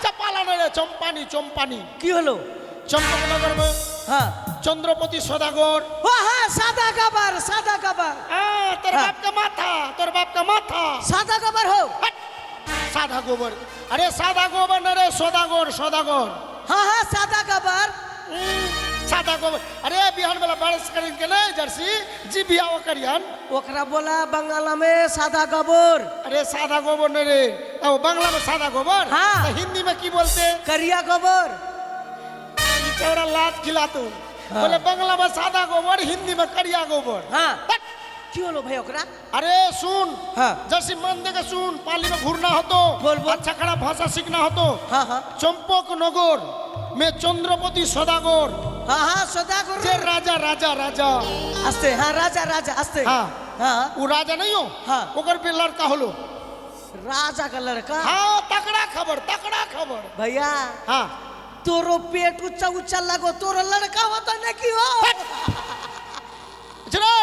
বাচ্চা পালানো রে চম্পানি চম্পানি। কি হলো? চম্পানগর হ্যাঁ। চন্দ্রপতি সদাগর। ও হ্যাঁ সাদা কাবার সাদা কাবার। হ্যাঁ তোর বাপকে মাথা তোর বাপকে মাথা। সাদা কাবার হো সাদা গোবর। আরে সাদা গোবর না রে সদাগর সদাগর। হ্যাঁ হ্যাঁ সাদা কাবার। सादा काबर साधा गोबर अरे बिहान वाला बारिश करें के नहीं जर्सी जी भी आओ करियन ओकरा बोला बंगाला में सादा कबर अरे साधा गोबर न रे ओ बांग्ला में साधा गोबर हाँ। तो हिंदी में की बोलते करिया कबर ये चौड़ा लात खिला तू हाँ। बोले बांग्ला में साधा गोबर हिंदी में करिया गोबर हाँ हट! কি হলো ভাই ওকরা अरे सुन हाँ। जैसे मन देके सुन पाली में घूरना हो तो बोल, बोल। अच्छा खड़ा भाषा सीखना हो तो हाँ हाँ चंपक नगर में चंद्रपति सदागर हाँ हाँ सदा जे करो राजा राजा राजा. आस्ते हाँ राजा राजा आस्ते हाँ। हाँ. वो राजा नहीं हो. हाँ। ओकर पे लड़का होलो. राजा का लड़का? हाँ तकड़ा खबर तकड़ा खबर. भैया हाँ. तोरो पेट ऊंचा ऊंचा लगो तोरो लड़का होता न की हो? जरे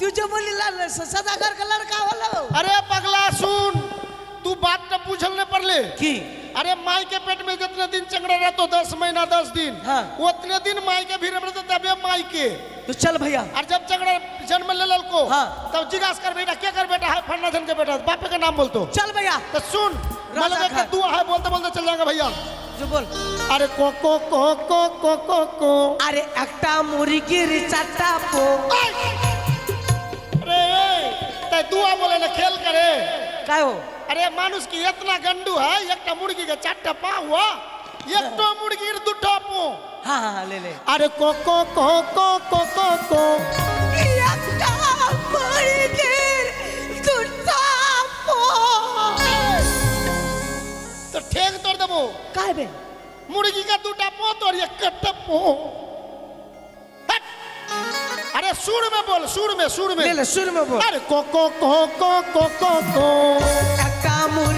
तू जो बोली लाल सदा घर का लड़का होलो। अरे पगला सुन. तू बात तो पूछल न पड़ले। की? अरे माई के पेट में जितने दिन चंगड़ा रहतो दस महीना दस दिन हाँ। उतने दिन माई के भी रहते तबे माई के तो चल भैया और जब चंगड़ा जन्म ले ललको हाँ। तब जिज्ञास कर बेटा क्या कर बेटा है फन्ना धन के बेटा बापे का नाम बोलतो चल भैया तो सुन राजा मतलब खा। का दुआ है बोलते बोलते चल जाएगा भैया जो बोल अरे को को को को को को को আরে একটা মুরগির চারটা পো अरे ते दुआ बोले ना खेल करे কায়ো अरे मानुष की इतना गंडू है एक तो मुर्गी के चार पा हुआ एक तो मुर्गी के दुटा पो हाँ हाँ ले ले। अरे को को को को को को को। तो ठेक तोड़ देबो। काय बे? मुर्गी का दूटा पो तोर एक कट्टा पो अरे सुर में बोल सुर में सुर में। ले ले सुर में बोल। अरे को को को को को को।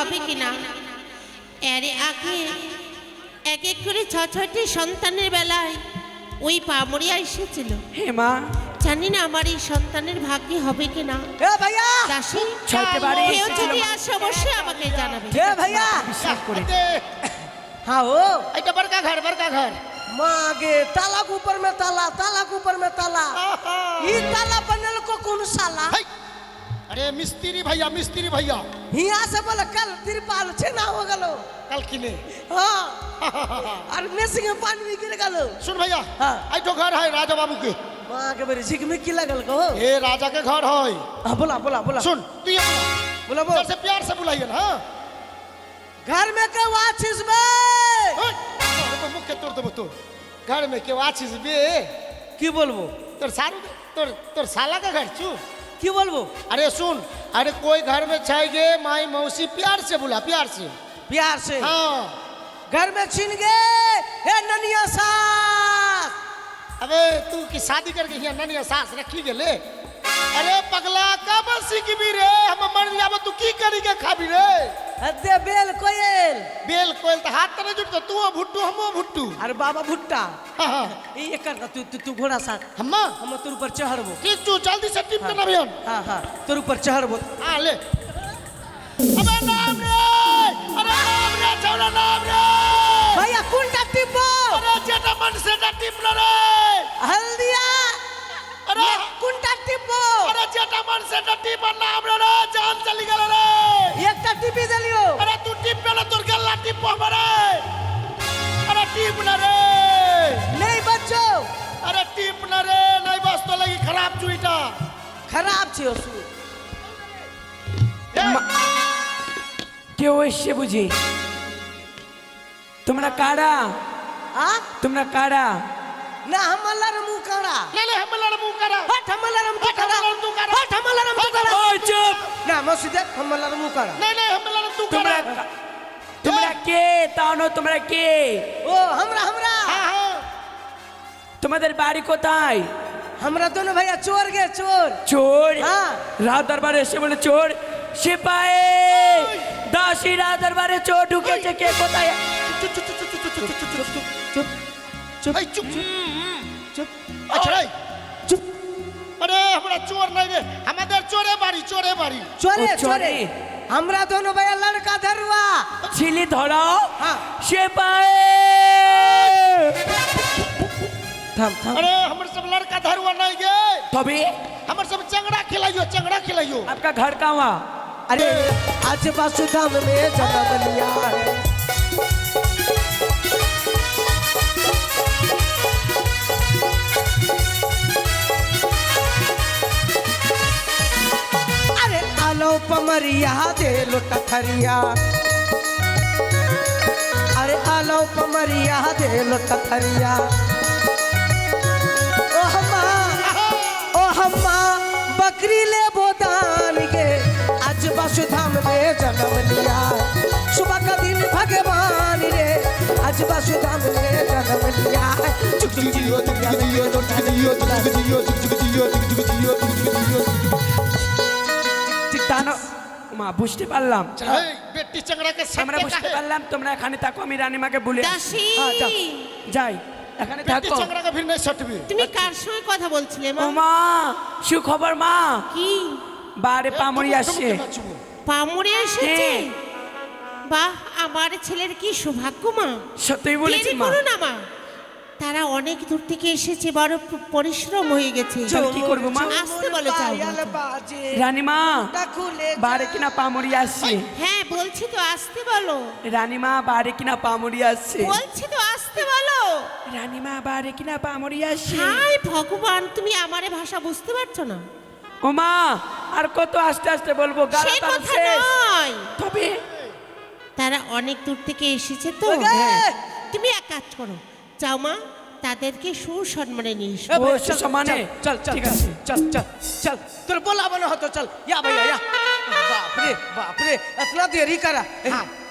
হবে কিনা এর আগে এক এক করে ছ ছটি সন্তানের বেলায় ওই পামরিয়া এসেছিল হে মা জানি না আমার এই সন্তানের ভাগ্যে হবে কিনা এ ভাইয়া দাসী ছয়টি বাড়ি কেউ এসেছিল। যদি আসে অবশ্যই আমাকে জানাবে হে ভাইয়া अरे, हाँ हो ऐटा बड़का घर बड़का घर मागे ताला के ऊपर में ताला ताला के ऊपर में ताला ई ताला बनल को कौन साला है। अरे मिस्त्री भैया मिस्त्री भैया। हिया से बोले कल तिरपाल छेना हो गलो। कल किने हाँ। और मेसिंग में पानी भी गिर गलो। सुन भैया हाँ। ऐठो घर है राजा बाबू के। माँ के बेरी झिक में की लगल को। ये राजा के घर है हाँ बोला बोला बोला। सुन तू ये बोला बोल बोल। से प्यार से बुलाइए ना हाँ? घर में के वाचिस ओए, तो मुख के तोड़ देबो तोड़ घर में के आछिस बे? की बोलबो? तोर सारू तोर तोर साला का घर छू। की बोलबो? अरे सुन अरे कोई घर में छाएगे माई मौसी प्यार से बुला प्यार से। प्यार से? हाँ। घर में छीन गए? हे ननिया सास! अबे तू की शादी करके यहाँ ननिया सास रखी गेले अरे पगला कब सीखबी रे हम मर जाब तू की करी के खाबी रे अदे बेल कोयल बेल कोयल तो हाथ तो नहीं जुटतो तू भुट्टू हमो भुट्टू अरे बाबा भुट्टा हाँ हाँ ये एक कर तू तू तू घोड़ा साथ हम्मा हम तोर ऊपर चढ़बो ठीक तू जल्दी से टिप करना भैया हाँ हाँ तोर ऊपर चढ़बो हाँ ले अबे नाम रे अरे नाम रे चौड़ा नाम रे भैया कुंटा टिपो अरे जेटा मन से ना टिप ना रे हल्दिया সেটা টিপ আর না আমরা রে জান চালি গেল রে। একটা টিপি দিলিও আরে তুই টিপ পেলে তোর গাল্লা টিপ পাবে রে। আরে টিপ না রে। নেই বাচ্চো। আরে টিপ না রে নাই বাস তো লাগি খারাপ চুইটা খারাপ ছিল সু কেউ এসছে বুঝি? তোমরা কারা? তোমরা কারা? না হামালার মুকারা নালে হামলার মুখ করা হট হামালার মুকারা হামালার। হট হামালার মুকারা ওই চুপ না মসজিদে হামালার মুকারা নালে হামলার তু তোমরা কে তাও না তোমরা কে ও আমরা আমরা হ্যাঁ হ্যাঁ তোমাদের বাড়ি কোথায় আমরা দোনো ভাইয়া চোর গে চোর চোর হ্যাঁ। রাত দরবারে এসে বলে চোর সিপাহি দাসী রাত দরবারে চোর ঢুকেছে কে কোথায় चुप। हे चुप चुप। हम्म, हम्म। अछड़ाई चुप। अरे हमरा चोर नहीं रे। हमारे चोरे बारी चोरे बारी। चोरे चोरे। हमरा दोनों भैया लड़का धरुआ। चिली धराओ। हाँ। से थम थम। अरे हमर सब लड़का धरुआ नहीं गे। तभी हमर सब चंगड़ा खिलायो चंगड़ा खिलायो आपका घर कहाँ अरे आज वासुधाम में जन्म लिया है। पमरिया दे लो अरे आलो पमरिया दे लो ओ हम्मा ओ हम्मा बकरी ले बोदान के आज वसुधाम में जन्म लिया। सुबह का दिन भगवान रे। आज वसुधाम में जन्म लिया। चुक चुक जियो चुक जियो चुक जियो चुक जियो चुक जियो चुक जियो चुक जियो चुक जियो। মা বুঝতে পারলাম। আমরা বুঝতে পারলাম তোমরা এখানে থাকো আমি রানীমাকে বলে হ্যাঁ, যাই এখানে তুমি কার সঙ্গে কথা বলছিলে সুখবর মা। কি? বারে আমার ছেলের কি সৌভাগ্য মা? সত্যি বলেছি না মা। তারা অনেক দূর থেকে এসেছে বড় পরিশ্রম হয়ে গেছে। কি করব, মা? আসতে বলো যাও রানীমা বারে কিনা পামড়ি আসছে। হ্যাঁ বলছি তো আসতে বলো। রানীমা বারে কিনা পামড়ি আসছে। বলছি তো আসতে বলো। রানীমা বারে কিনা পামড়ি আসছে। হাই ভগবান তুমি আমারে ভাষা বুঝতে পারছ না। ও মা আর কত আস্তে আস্তে বলব গালা তার কথা শেষ। নয়। তবে তারা অনেক দূর থেকে এসেছে তো। হ্যাঁ। তুমি এক কাজ করো যাও মা তাদেরকে সুসম্মানে নিস সম্মানে চল চল ঠিক আছে। চল চল চल তোর বলা বলো হতো চল। ইয়া ভাইয়া ইয়া বাপরে বাপরে এতনা দেরি করা?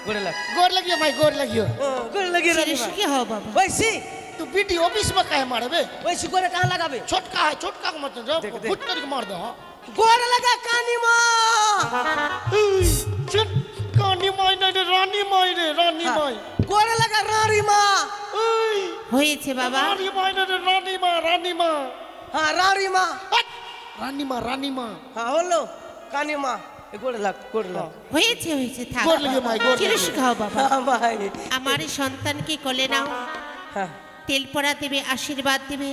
গোড় লাগ। গোড় লাগিও ভাই গোড় লাগিও। গোড় লাগিয়ে রে কি হও বাবা? वैसे तू बीटी ऑफिस में काहे मारबे वैसे गोरे कहां लगाबे छोटका छोटका को मार दो गोर लगा कानी मां चुप कानी मां नहीं रानी मां रे रानी मां गोर लगा रानी मां হয়েছে বাবা। রানীমা রানীমা হ্যাঁ রানীমা রানীমা রানীমা হ্যাঁ হলো। কানিমা আমার সন্তানকে কোলে নাও। তেল পড়া দেবে আশীর্বাদ দেবে।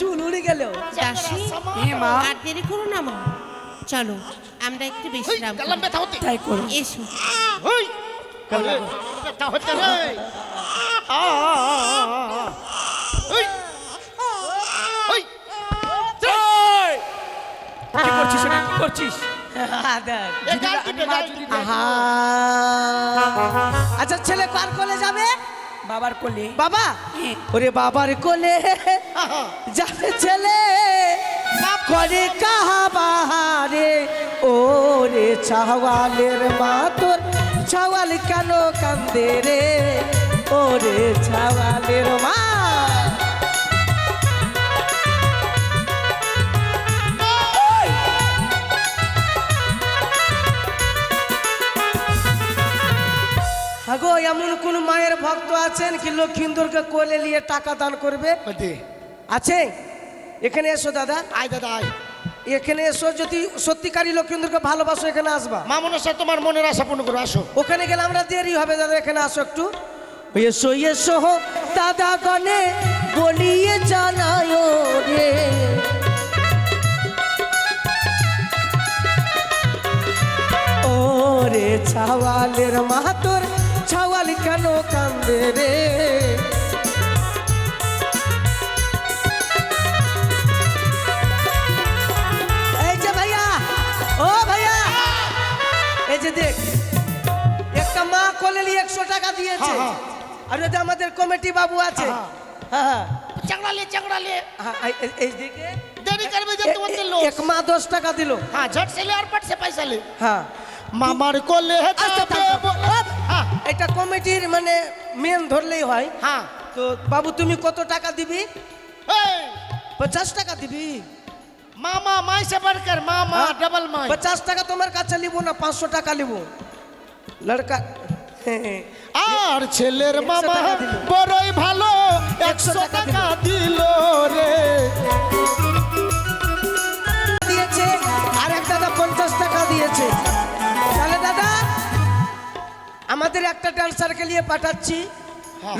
চুল উড়ে গেল। চলো। আমরা একটু বিশ্রাম ব্যথা তাই করুন এসো। ওই ব্যথা রে। কি করছিস এটা কি করছিস? আচ্ছা ছেলে কার কোলে যাবে? বাবার কোলে। বাবা? ওরে বাবার কোলে যাবে ছেলে। করে কাহা বাহারে? ওরে চাওয়ালের মা তোর চাওয়াল কেন কান্দে রে? ওরে চাওয়ালের মা। হাগো এমন কোন মায়ের ভক্ত আছেন কি লক্ষ্মীন্দরকে কোলে নিয়ে টাকা দান করবে? আছে এখানে এসো দাদা। আয় দাদা আয়। এখানে এসো যদি সত্যিকারী লক্ষ্মীন্দরকে ভালোবাসো এখানে আসবা। মামনের সাথে তোমার মনের আশা পূর্ণ করো আসো। ওখানে গেলে আমরা দেরি হবে দাদা এখানে আসো একটু। এসো এসো দাদা গনে বলিয়ে জানায় রে। ও রে ছাওয়ালের মাহাতর ছাওয়াল কেন কান্দে রে? দিয়েছে। হ্যাঁ, হ্যাঁ। আর যদি আমাদের কমিটি বাবু আছে। দেরি করবে যে এক মা দশ টাকা হ্যাঁ সেলে আর পয়সা লে হ্যাঁ।, হ্যাঁ। মানে মেন হয়। হ্যাঁ। তো বাবু তুমি কত টাকা দিবি? পঞ্চাশ টাকা দিবি। মামা মাইসে বাড়কার মামা ডবল পঞ্চাশ টাকা তোমার কাছে লিবো না পাঁচশো টাকা নিব। লড়কা আর ছেলের মামা বড়ই ভালো একশো টাকা দিল। রে। দিয়েছে আর এক দাদা পঞ্চাশ টাকা দিয়েছে। তাহলে দাদা আমাদের একটা ডান্সারকে নিয়ে পাঠাচ্ছি।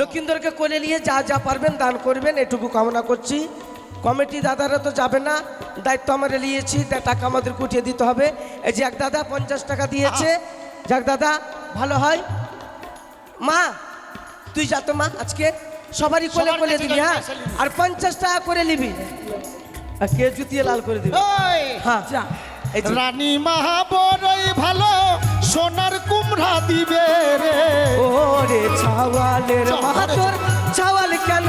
লক্ষিন্দরকে কোলে নিয়ে যা যা পারবেন দান করবেন এটুকু কামনা করছি। কমিটি দাদারা তো যাবে না দায়িত্ব আমরা নিয়েছি টাকা আমাদের কুটিয়ে দিতে হবে। এই যে এক দাদা পঞ্চাশ টাকা দিয়েছে। যাক দাদা ভালো হয়। মা তুই যা তো মা আজকে সবারই কোলে কোলে দিবি হ্যাঁ? আর পঞ্চাশ টাকা করে নিবি। আর কে জুতিয়ে লাল করে দিবি? হ্যাঁ যা। রানী মহাবরই ভালো সোনার কুমড়া দিবে রে। ও রে ছাওয়ালের মাহাতর ছাওয়াল কেন